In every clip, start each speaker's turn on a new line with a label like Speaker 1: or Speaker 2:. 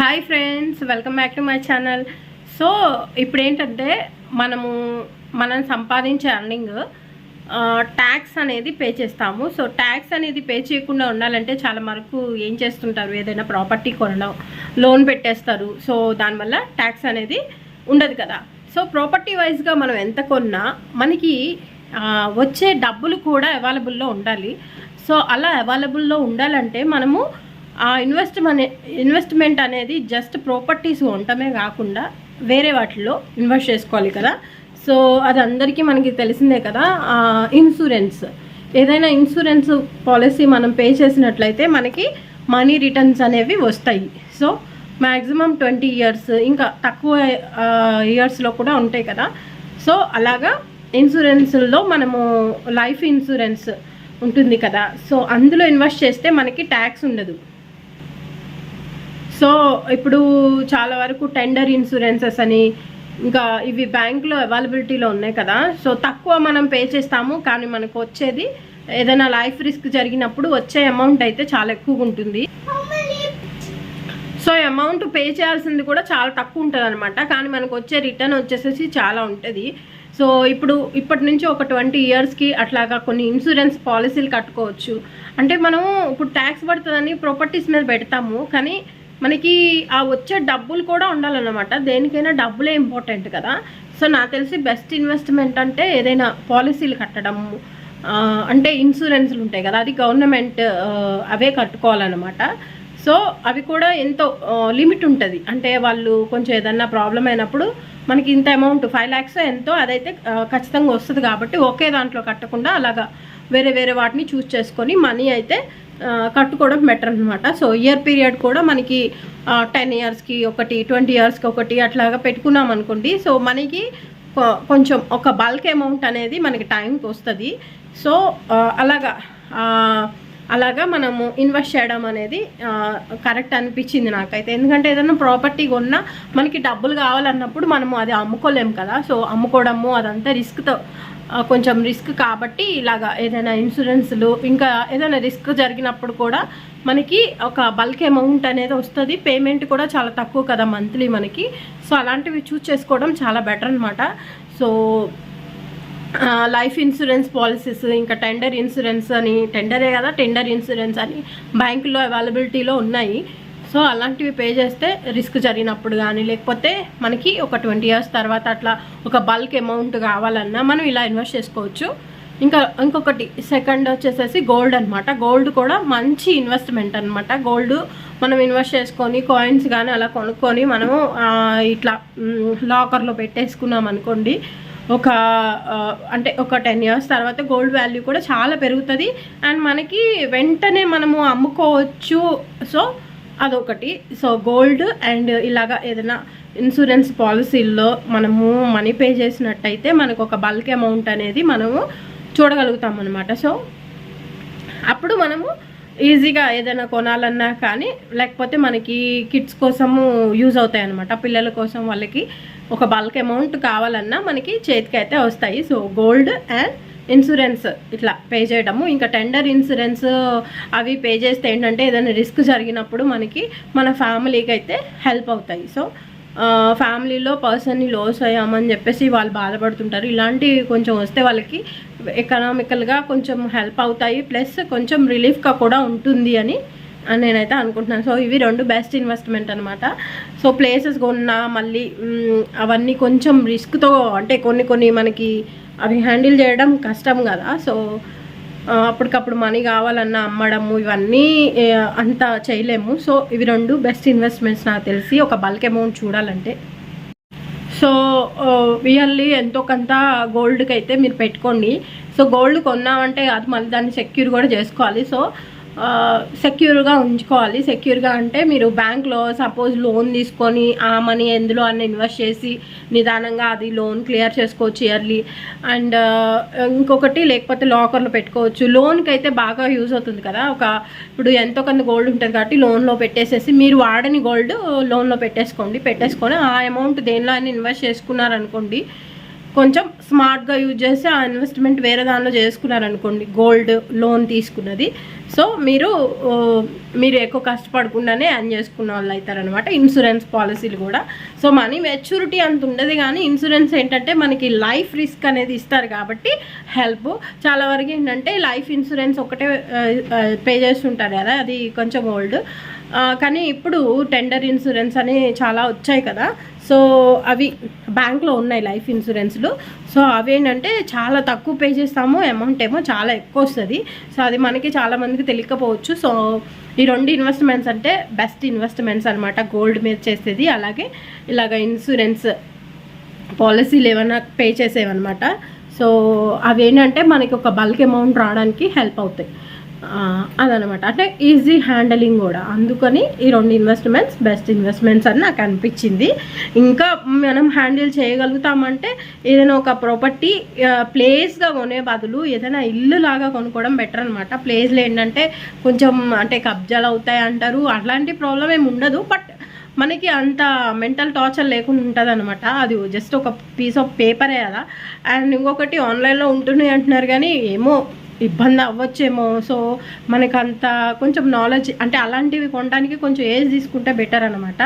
Speaker 1: Hi friends welcome back to my channel so ఇప్పుడు ఏంటంటే మనము మనం సంపాదించే అర్నింగ్ ట్యాక్స్ అనేది పే చేస్తాము. సో ట్యాక్స్ అనేది పే చేయకుండా ఉండాలంటే చాలా వరకు ఏం చేస్తుంటారు? ఏదైనా ప్రాపర్టీ కొనడం లోన్ పెట్టేస్తారు. సో దానివల్ల ట్యాక్స్ అనేది ఉండదు కదా. సో ప్రాపర్టీ వైజ్గా మనం ఎంత కొన్నా మనకి వచ్చే డబ్బులు కూడా అవైలబుల్లో ఉండాలి. సో అలా అవైలబుల్లో ఉండాలంటే మనము ఆ ఇన్వెస్ట్మెంట్ ఇన్వెస్ట్మెంట్ అనేది జస్ట్ ప్రాపర్టీస్ ఉండటమే కాకుండా వేరే వాటిలో ఇన్వెస్ట్ చేసుకోవాలి కదా. సో అది అందరికీ మనకి తెలిసిందే కదా ఇన్సూరెన్స్ ఏదైనా ఇన్సూరెన్స్ పాలసీ మనం పే చేసినట్లయితే మనకి మనీ రిటర్న్స్ అనేవి వస్తాయి. సో మ్యాక్సిమం ట్వంటీ ఇయర్స్ ఇంకా తక్కువ ఇయర్స్లో కూడా ఉంటాయి కదా. సో అలాగా ఇన్సూరెన్స్లో మనము లైఫ్ ఇన్సూరెన్స్ ఉంటుంది కదా. సో అందులో ఇన్వెస్ట్ చేస్తే మనకి ట్యాక్స్ ఉండదు. సో ఇప్పుడు చాలా వరకు టెండర్ ఇన్సూరెన్సెస్ అని ఇంకా ఇవి బ్యాంక్లో అవైలబిలిటీలో ఉన్నాయి కదా. సో తక్కువ మనం పే చేస్తాము కానీ మనకు వచ్చేది ఏదైనా లైఫ్ రిస్క్ జరిగినప్పుడు వచ్చే అమౌంట్ అయితే చాలా ఎక్కువగా ఉంటుంది. సో అమౌంట్ పే చేయాల్సింది కూడా చాలా తక్కువ ఉంటుంది అనమాట కానీ మనకు వచ్చే రిటర్న్ వచ్చేసేసి చాలా ఉంటుంది. సో ఇప్పుడు ఇప్పటి నుంచి ఒక ట్వంటీ ఇయర్స్కి అట్లాగా కొన్ని ఇన్సూరెన్స్ పాలసీలు కట్టుకోవచ్చు. అంటే మనం ఇప్పుడు ట్యాక్స్ పడుతుందని ప్రాపర్టీస్ మీద పెడతాము కానీ మనకి ఆ వచ్చే డబ్బులు కూడా ఉండాలన్నమాట. దేనికైనా డబ్బులే ఇంపార్టెంట్ కదా. సో నాకు తెలిసి బెస్ట్ ఇన్వెస్ట్మెంట్ అంటే ఏదైనా పాలసీలు కట్టడము అంటే ఇన్సూరెన్స్లు ఉంటాయి కదా. అది గవర్నమెంట్ అవే కట్టుకోవాలన్నమాట. సో అవి కూడా ఎంతో లిమిట్ ఉంటుంది. అంటే వాళ్ళు కొంచెం ఏదన్నా ప్రాబ్లం అయినప్పుడు మనకి ఇంత అమౌంట్ ఫైవ్ ల్యాక్స్ ఎంతో అదైతే ఖచ్చితంగా వస్తుంది కాబట్టి ఒకే దాంట్లో కట్టకుండా అలాగా వేరే వేరే వాటిని చూస్ చేసుకొని మనీ అయితే కట్టుకోవడం బెటర్ అనమాట సో ఇయర్ పీరియడ్ కూడా మనకి టెన్ ఇయర్స్కి ఒకటి ట్వంటీ ఇయర్స్కి ఒకటి అట్లాగా పెట్టుకున్నాం అనుకోండి. సో మనకి కొంచెం ఒక బల్క్ అమౌంట్ అనేది మనకి టైంకి వస్తుంది. సో అలాగా అలాగా మనము ఇన్వెస్ట్ చేయడం అనేది కరెక్ట్ అనిపించింది నాకైతే. ఎందుకంటే ఏదైనా ప్రాపర్టీ కొన్నా మనకి డబ్బులు కావాలన్నప్పుడు మనము అది అమ్ముకోలేము కదా. సో అమ్ముకోవడము అదంతా రిస్క్తో కొంచెం రిస్క్ కాబట్టి ఇలాగా ఏదైనా ఇన్సూరెన్స్లు ఇంకా ఏదైనా రిస్క్ జరిగినప్పుడు కూడా మనకి ఒక బల్క్ అమౌంట్ అనేది వస్తుంది. పేమెంట్ కూడా చాలా తక్కువ కదా మంత్లీ మనకి. సో అలాంటివి చూస్ చేసుకోవడం చాలా బెటర్ అనమాట సో లైఫ్ ఇన్సూరెన్స్ పాలసీస్ ఇంకా టెండర్ ఇన్సూరెన్స్ అని టెండరే కదా టెండర్ ఇన్సూరెన్స్ అని బ్యాంకులో అవైలబిలిటీలో ఉన్నాయి. సో అలాంటివి పే చేస్తే రిస్క్ జరిగినప్పుడు కానీ లేకపోతే మనకి ఒక ట్వంటీ ఇయర్స్ తర్వాత అట్లా ఒక బల్క్ అమౌంట్ కావాలన్నా మనం ఇలా ఇన్వెస్ట్ చేసుకోవచ్చు. ఇంకా ఇంకొకటి సెకండ్ వచ్చేసేసి గోల్డ్ అనమాట గోల్డ్ కూడా మంచి ఇన్వెస్ట్మెంట్ అనమాట గోల్డ్ మనం ఇన్వెస్ట్ చేసుకొని కాయిన్స్ కానీ అలా కొనుక్కొని మనము ఇట్లా లాకర్లో పెట్టేసుకున్నాం అనుకోండి ఒక అంటే ఒక టెన్ ఇయర్స్ తర్వాత గోల్డ్ వాల్యూ కూడా చాలా పెరుగుతుంది. అండ్ మనకి వెంటనే మనము అమ్ముకోవచ్చు. సో అదొకటి. సో గోల్డ్ అండ్ ఇలాగా ఏదైనా ఇన్సూరెన్స్ పాలసీల్లో మనము మనీ పే చేసినట్టయితే మనకు ఒక బల్క్ అమౌంట్ అనేది మనము చూడగలుగుతాం అనమాట సో అప్పుడు మనము ఈజీగా ఏదైనా కొనాలన్నా కానీ లేకపోతే మనకి కిడ్స్ కోసము యూజ్ అవుతాయి అనమాట పిల్లల కోసం వాళ్ళకి ఒక బల్క్ అమౌంట్ కావాలన్నా మనకి చేతికి అయితే వస్తాయి. సో గోల్డ్ అండ్ ఇన్సూరెన్స్ ఇట్లా పే చేయడము. ఇంకా టెండర్ ఇన్సూరెన్స్ అవి పే చేస్తే ఏంటంటే ఏదైనా రిస్క్ జరిగినప్పుడు మనకి మన ఫ్యామిలీకి అయితే హెల్ప్ అవుతాయి. సో ఫ్యామిలీలో పర్సన్ని లోస్ అయ్యామని చెప్పేసి వాళ్ళు బాధపడుతుంటారు. ఇలాంటివి కొంచెం వస్తే వాళ్ళకి ఎకనామికల్గా కొంచెం హెల్ప్ అవుతాయి. ప్లస్ కొంచెం రిలీఫ్గా కూడా ఉంటుంది అని అని నేనైతే అనుకుంటున్నాను. సో ఇవి రెండు బెస్ట్ ఇన్వెస్ట్మెంట్ అనమాట సో ప్లేసెస్ కొన్నా మళ్ళీ అవన్నీ కొంచెం రిస్క్తో అంటే కొన్ని కొన్ని మనకి అవి హ్యాండిల్ చేయడం కష్టం కదా. సో అప్పటికప్పుడు మనీ కావాలన్నా అమ్మడము ఇవన్నీ అంత చేయలేము. సో ఇవి రెండు బెస్ట్ ఇన్వెస్ట్మెంట్స్ నాకు తెలిసి ఒక బల్క్ అమౌంట్ చూడాలంటే. సో ఇయర్లీ ఎంతో కొంత గోల్డ్కి అయితే మీరు పెట్టుకోండి. సో గోల్డ్ కొన్నామంటే కాదు మళ్ళీ దాన్ని సెక్యూర్ కూడా చేసుకోవాలి. సో సెక్యూర్గా ఉంచుకోవాలి. సెక్యూర్గా అంటే మీరు బ్యాంక్లో సపోజ్ లోన్ తీసుకొని ఆ మనీ ఎందులో అన్న ఇన్వెస్ట్ చేసి నిదానంగా అది లోన్ క్లియర్ చేసుకోవచ్చు ఇయర్లీ అండ్ ఇంకొకటి లేకపోతే లాకర్లో పెట్టుకోవచ్చు. లోన్కి అయితే బాగా యూజ్ అవుతుంది కదా. ఒక ఇప్పుడు ఎంతో కొంత గోల్డ్ ఉంటుంది కాబట్టి లోన్లో పెట్టేసేసి మీరు వాడని గోల్డ్ లోన్లో పెట్టేసుకోండి. పెట్టేసుకొని ఆ అమౌంట్ దేనిలో అయినా ఇన్వెస్ట్ చేసుకున్నారనుకోండి కొంచెం స్మార్ట్గా యూజ్ చేసి ఆ ఇన్వెస్ట్మెంట్ వేరే దానిలో చేసుకున్నారనుకోండి గోల్డ్ లోన్ తీసుకున్నది. సో మీరు మీరు ఎక్కువ కష్టపడకుండానే అన్ చేసుకున్న వాళ్ళు అవుతారనమాట ఇన్సూరెన్స్ పాలసీలు కూడా. సో మనీ మెచ్యూరిటీ అంత ఉండదు కానీ ఇన్సూరెన్స్ ఏంటంటే మనకి లైఫ్ రిస్క్ అనేది ఇస్తారు కాబట్టి హెల్ప్ చాలా వరకు ఏంటంటే లైఫ్ ఇన్సూరెన్స్ ఒకటే పే చేస్తుంటారు కదా అది కొంచెం ఓల్డ్ కానీ ఇప్పుడు టెండర్ ఇన్సూరెన్స్ అని చాలా వచ్చాయి కదా. సో అవి బ్యాంక్లో ఉన్నాయి లైఫ్ ఇన్సూరెన్స్లు. సో అవి ఏంటంటే చాలా తక్కువ పే చేస్తాము అమౌంట్ ఏమో చాలా ఎక్కువ వస్తుంది. సో అది మనకి చాలామందికి తెలియకపోవచ్చు. సో ఈ రెండు ఇన్వెస్ట్మెంట్స్ అంటే బెస్ట్ ఇన్వెస్ట్మెంట్స్ అనమాట గోల్డ్ మీద చేసేది అలాగే ఇలాగ ఇన్సూరెన్స్ పాలసీలు ఏమైనా పే చేసేవన్నమాట. సో అవి ఏంటంటే మనకి ఒక బల్క్ అమౌంట్ రావడానికి హెల్ప్ అవుతాయి. అదనమాట. అంటే ఈజీ హ్యాండలింగ్ కూడా. అందుకని ఈ రెండు ఇన్వెస్ట్మెంట్స్ బెస్ట్ ఇన్వెస్ట్మెంట్స్ అని నాకు అనిపించింది. ఇంకా మనం హ్యాండిల్ చేయగలుగుతామంటే ఏదైనా ఒక ప్రాపర్టీ ప్లేస్గా కొనే బదులు ఏదైనా ఇల్లు లాగా కొనుక్కోవడం బెటర్ అనమాట ప్లేస్లో ఏంటంటే కొంచెం అంటే కబ్జాలు అవుతాయి అంటారు. అట్లాంటి ప్రాబ్లం ఏమి ఉండదు. బట్ మనకి అంత మెంటల్ టార్చర్ లేకుండా ఉంటుంది అనమాట అది జస్ట్ ఒక పీస్ ఆఫ్ పేపరే కదా అండ్ ఇంకొకటి ఆన్లైన్లో ఉంటున్నాయి అంటున్నారు కానీ ఏమో ఇబ్బంది అవ్వచ్చేమో. సో మనకు అంత కొంచెం నాలెడ్జ్ అంటే అలాంటివి కొనడానికి కొంచెం ఏజ్ తీసుకుంటే బెటర్ అనమాట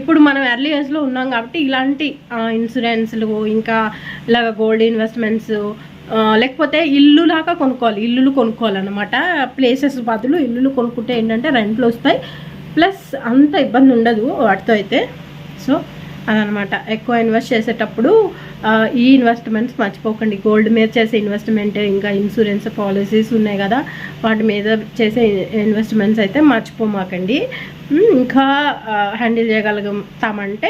Speaker 1: ఇప్పుడు మనం ఎర్లీ ఏజ్లో ఉన్నాం కాబట్టి ఇలాంటి ఇన్సూరెన్స్లు ఇంకా ఇలాగ గోల్డ్ ఇన్వెస్ట్మెంట్స్ లేకపోతే ఇల్లు లాగా కొనుక్కోవాలి. ఇల్లులు కొనుక్కోవాలన్నమాట. ప్లేసెస్ బదులు ఇల్లులు కొనుక్కుంటే ఏంటంటే రెంట్లు వస్తాయి. ప్లస్ అంత ఇబ్బంది ఉండదు వాటితో అయితే. సో అదనమాట. ఎక్కువ ఇన్వెస్ట్ చేసేటప్పుడు ఈ ఇన్వెస్ట్మెంట్స్ మర్చిపోకండి. గోల్డ్ మీద చేసే ఇన్వెస్ట్మెంట్ ఇంకా ఇన్సూరెన్స్ పాలసీస్ ఉన్నాయి కదా వాటి మీద చేసే ఇన్వెస్ట్మెంట్స్ అయితే మర్చిపోమాకండి. ఇంకా హ్యాండిల్ చేయగలుగుతామంటే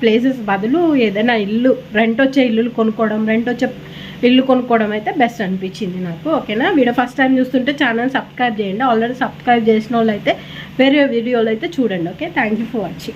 Speaker 1: ప్లేసెస్ బదులు ఏదైనా ఇల్లు రెంట్ వచ్చే ఇల్లులు కొనుక్కోవడం రెంట్ వచ్చే ఇల్లు కొనుక్కోవడం అయితే బెస్ట్ అనిపించింది నాకు ఓకేనా? వీడియో ఫస్ట్ టైం చూస్తుంటే ఛానల్ సబ్స్క్రైబ్ చేయండి. ఆల్రెడీ సబ్స్క్రైబ్ చేసిన వాళ్ళు అయితే వేరే వీడియోలు అయితే చూడండి okay? Thank you for watching